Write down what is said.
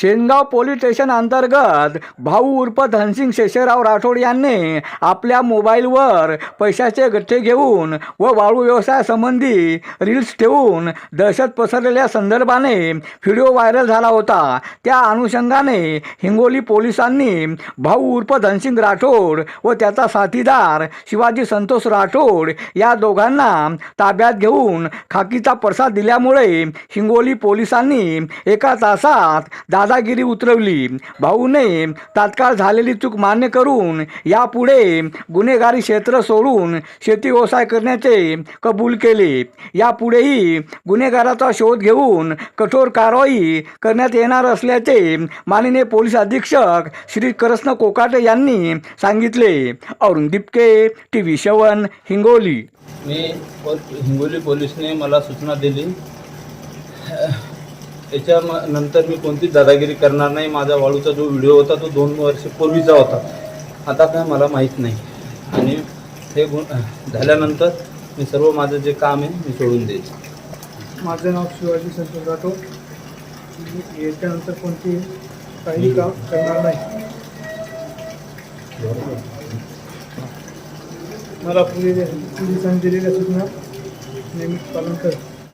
Shengaon police station अंतर्गत भाऊ उर्फ धनसिंग शेषराव राठोड यांनी आपल्या मोबाईलवर पैशाचे गठ्ठे घेऊन व वाळू व्यवसायासंबंधी रील्स ठेवून दहशत पसरलेल्या संदर्भाने व्हिडिओ व्हायरल झाला होता. त्या अनुषंगाने हिंगोली पोलिसांनी भाऊ उर्फ धनसिंग राठोड व त्याचा साथीदार शिवाजी संतोष राठोड या दोघांना ताब्यात घेऊन खाकीचा प्रसाद दिल्यामुळे हिंगोली पोलिसांनी एका तासात दादागिरी उतरवली. भाऊने तात्काळ झालेली चूक मान्य करून यापुढे गुन्हेगारी क्षेत्र सोडून शेती व्यवसाय करण्याचे कबूल केले. यापुढेही गुन्हेगाराचा शोध घेऊन कठोर कारवाई करण्यात येणार असल्याचे माननीय पोलीस अधीक्षक श्री कृष्ण कोकाटे यांनी सांगितले. अरुण दिपके टी व्ही शवन हिंगोली. मी हिंगोली पोलिसने मला सूचना दिली. याच्या नंतर मी कोणतीच दादागिरी करणार नाही. माझा वाळूचा जो व्हिडिओ होता तो दोन वर्ष पूर्वीचा होता. आता काय मला माहीत नाही. आणि हे गुण झाल्यानंतर मी सर्व माझं जे काम आहे मी सोडून देईन. माझं नाव शिवाजी संतोष राठोड याच्यानंतर कोणती काही काम करणार नाही. मला पुढे पोलिसांनी दिलेल्या सूचना नेहमी पालन कर